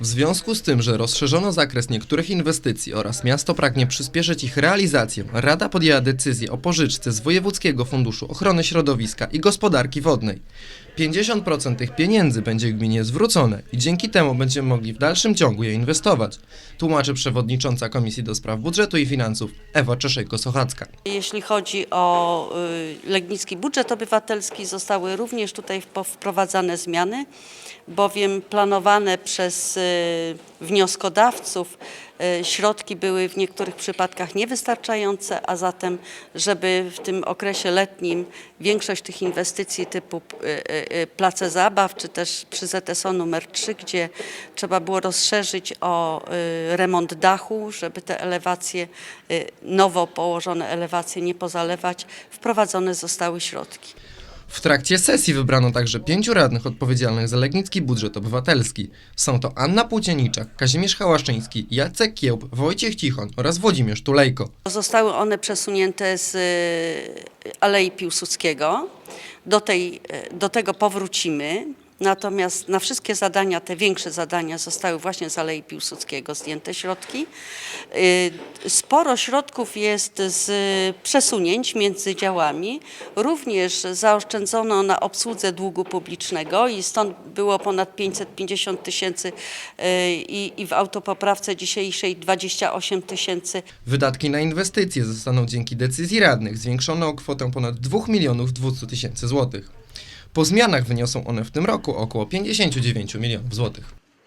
W związku z tym, że rozszerzono zakres niektórych inwestycji oraz miasto pragnie przyspieszyć ich realizację, Rada podjęła decyzję o pożyczce z Wojewódzkiego Funduszu Ochrony Środowiska i Gospodarki Wodnej. 50% tych pieniędzy będzie gminie zwrócone i dzięki temu będziemy mogli w dalszym ciągu je inwestować, tłumaczy przewodnicząca Komisji do Spraw Budżetu i Finansów Ewa Czeszejko-Sochacka. Jeśli chodzi o y, Legnicki Budżet Obywatelski, zostały również tutaj wprowadzane zmiany, bowiem planowane przez y, wnioskodawców y, środki były w niektórych przypadkach niewystarczające, a zatem, żeby w tym okresie letnim większość tych inwestycji typu y, y, y, place zabaw, czy też przy ZSO numer 3, gdzie trzeba było rozszerzyć o y, remont dachu, żeby te elewacje, y, nowo położone elewacje nie pozalewać, wprowadzone zostały środki. W trakcie sesji wybrano także pięciu radnych odpowiedzialnych za Legnicki Budżet Obywatelski. Są to Anna Płócieniczak, Kazimierz Hałaszczyński, Jacek Kiełb, Wojciech Cichon oraz Włodzimierz Tulejko. Zostały one przesunięte z y, Alei Piłsudskiego. Do, tej, y, do tego powrócimy. Natomiast na wszystkie zadania, te większe zadania zostały właśnie z Alei Piłsudskiego zdjęte środki. Y, Sporo środków jest z przesunięć między działami. Również zaoszczędzono na obsłudze długu publicznego i stąd było ponad 550 tysięcy y, i, i w autopoprawce dzisiejszej 28 tysięcy. Wydatki na inwestycje zostaną dzięki decyzji radnych zwiększone o kwotę ponad 2 milionów 200 tysięcy złotych. Po zmianach wyniosą one w tym roku około 59 milionów złotych.